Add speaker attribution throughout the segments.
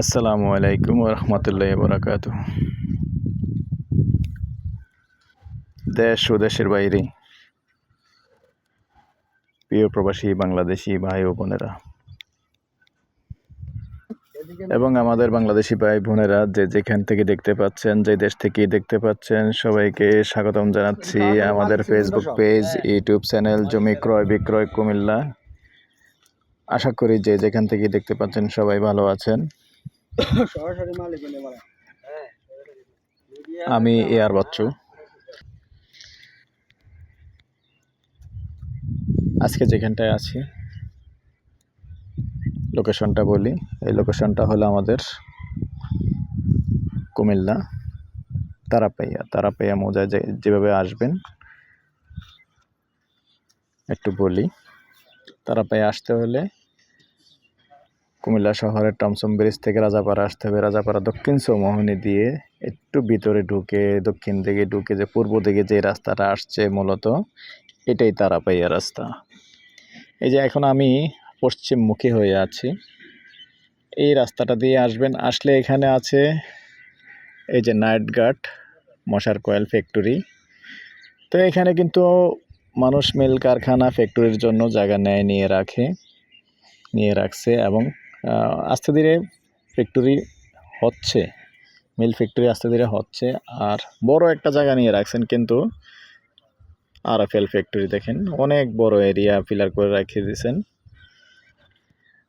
Speaker 1: আসসালামু আলাইকুম রহমতুল্লাহ বরাকাত দেশ ও দেশের বাইরে প্রিয় প্রবাসী বাংলাদেশি ভাই ও বোনেরা এবং আমাদের বাংলাদেশি ভাই বোনেরা যে যেখান থেকে দেখতে পাচ্ছেন যে দেশ থেকে দেখতে পাচ্ছেন সবাইকে স্বাগতম জানাচ্ছি আমাদের ফেসবুক পেজ ইউটিউব চ্যানেল জমি ক্রয় বিক্রয় কুমিল্লা। আশা করি যে যেখান থেকে দেখতে পাচ্ছেন সবাই ভালো আছেন। আমি এয়ার বাচ্চু। আজকে যেখানটায় আছি লোকেশনটা বলি। এই লোকেশনটা হলো আমাদের কুমিল্লা তারাপাইয়া। তারাপাইয়া মৌজায় যে যেভাবে আসবেন একটু বলি। তারাপাইয়া আসতে হলে কুমিল্লা শহরের টমসম ব্রিজ থেকে রাজাপাড়া আসতে হবে। রাজাপাড়া দক্ষিণ চৌমোহনী দিয়ে একটু ভিতরে ঢুকে, দক্ষিণ দিকে ঢুকে যে পূর্ব দিকে যে রাস্তাটা আসছে মূলত, এটাই তারাপাইয়া রাস্তা। এই যে এখন আমি পশ্চিমমুখী হয়ে আছি। এই রাস্তাটা দিয়ে আসবেন, আসলে এখানে আছে এই যে নাইট গার্ড মশার কয়েল ফ্যাক্টরি। তো এখানে কিন্তু মানুষ মিল কারখানা ফ্যাক্টরির জন্য জায়গা নেয়, নিয়ে রাখে, নিয়ে রাখছে এবং আস্তে ধীরে ফ্যাক্টরি হচ্ছে মিল ফ্যাক্টরি আস্তে ধীরে হচ্ছে, আর বড় একটা জায়গা নিয়ে রাখছেন কিন্তু আর এফ ফ্যাক্টরি দেখেন, অনেক বড় এরিয়া ফিলার করে রেখে দিয়েছেন।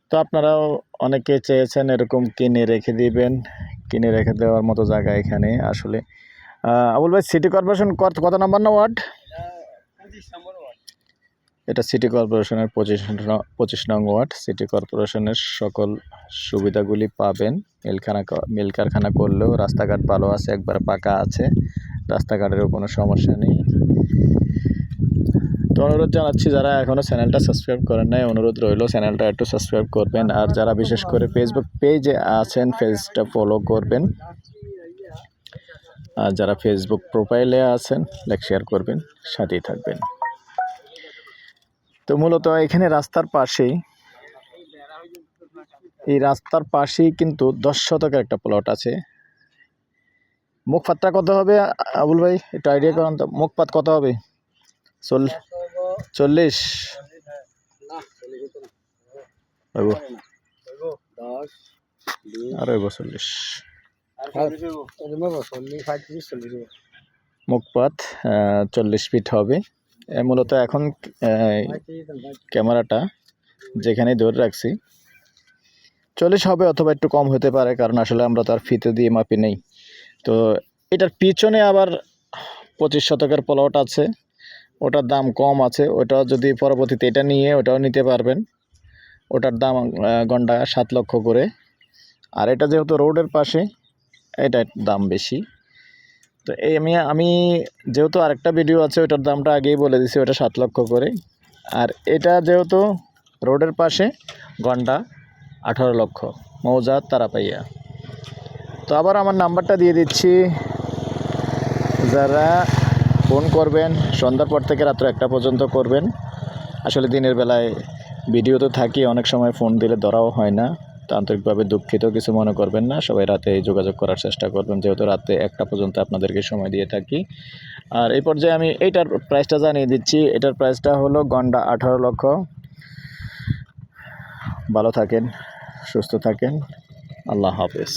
Speaker 1: তো আপনারাও অনেকে চেয়েছেন এরকম কিনে রেখে দিবেন, কিনে রেখে দেওয়ার মতো জায়গা এখানে আসলে। আবুল ভাই সিটি কর্পোরেশন কত নাম্বার না ওয়ার্ড? এটা সিটি কর্পোরেশনের পঁচিশ পঁচিশ নং ওয়ার্ড। সিটি কর্পোরেশনের সকল সুবিধাগুলি পাবেন। মিলখানা মিল কারখানা করলেও রাস্তাঘাট ভালো আছে, একবার পাকা আছে। রাস্তাঘাটেরও কোনো সমস্যা নেই। তো অনুরোধ জানাচ্ছি, যারা এখনও চ্যানেলটা সাবস্ক্রাইব করেন নাই, অনুরোধ রইল চ্যানেলটা একটু সাবস্ক্রাইব করবেন। আর যারা বিশেষ করে ফেসবুক পেজে আছেন পেজটা ফলো করবেন। আর যারা ফেসবুক প্রোফাইলে আছেন লাইক শেয়ার করবেন। সাথেই থাকবেন। তো মূলত এখানে রাস্তার পাশেই এই রাস্তার পাশেই কিন্তু দশ শতকের একটা প্লট আছে। মুখপাতটা কত হবে আবুল ভাই? একটু আইডিয়া করেন তো। মুখপাত কত হবে? চল চল্লিশ। আর চল্লিশ। মুখপাত চল্লিশ ফিট হবে। মূলত এখন ক্যামেরাটা যেখানে ধরে রাখছি। চল্লিশ হবে অথবা একটু কম হতে পারে কারণ আসলে আমরা তার ফিতে দিয়ে মাপি নেই। তো এটার পিছনে আবার পঁচিশ শতকের প্লট আছে ওটার দাম কম আছে ওটা যদি পরবর্তীতে এটা নিয়ে ওটাও নিতে পারবেন। ওটার দাম গন্ডা সাত লক্ষ করে। আর এটা যেহেতু রোডের পাশে এটার দাম বেশি। তো এই আমি আমি যেহেতু আরেকটা ভিডিও আছে ওটার দামটা আগেই বলে দিছি ওটা সাত লক্ষ করে আর এটা যেহেতু রোডের পাশে, ঘণ্টা আঠারো লক্ষ, মৌজা তারাপাইয়া। তো আবার আমার নাম্বারটা দিয়ে দিচ্ছি। যারা ফোন করবেন, সন্ধ্যার পর থেকে রাত্র একটা পর্যন্ত করবেন। আসলে দিনের বেলায় ভিডিও তো থাকি, অনেক সময় ফোন দিলে ধরাও হয় না। আন্তরিকভাবে দুঃখিত, কিছু মনে করবেন না। সবাই রাতে যোগাযোগ করার চেষ্টা করবেন, যেহেতু রাতে একটা পর্যন্ত আপনাদেরকে সময় দিয়ে থাকি। আর এই পর্যায়ে আমি এইটার প্রাইসটা জানিয়ে দিচ্ছি। এটার প্রাইসটা হলো গন্ডা আঠারো লক্ষ। ভালো থাকেন, সুস্থ থাকেন। আল্লাহ হাফেজ।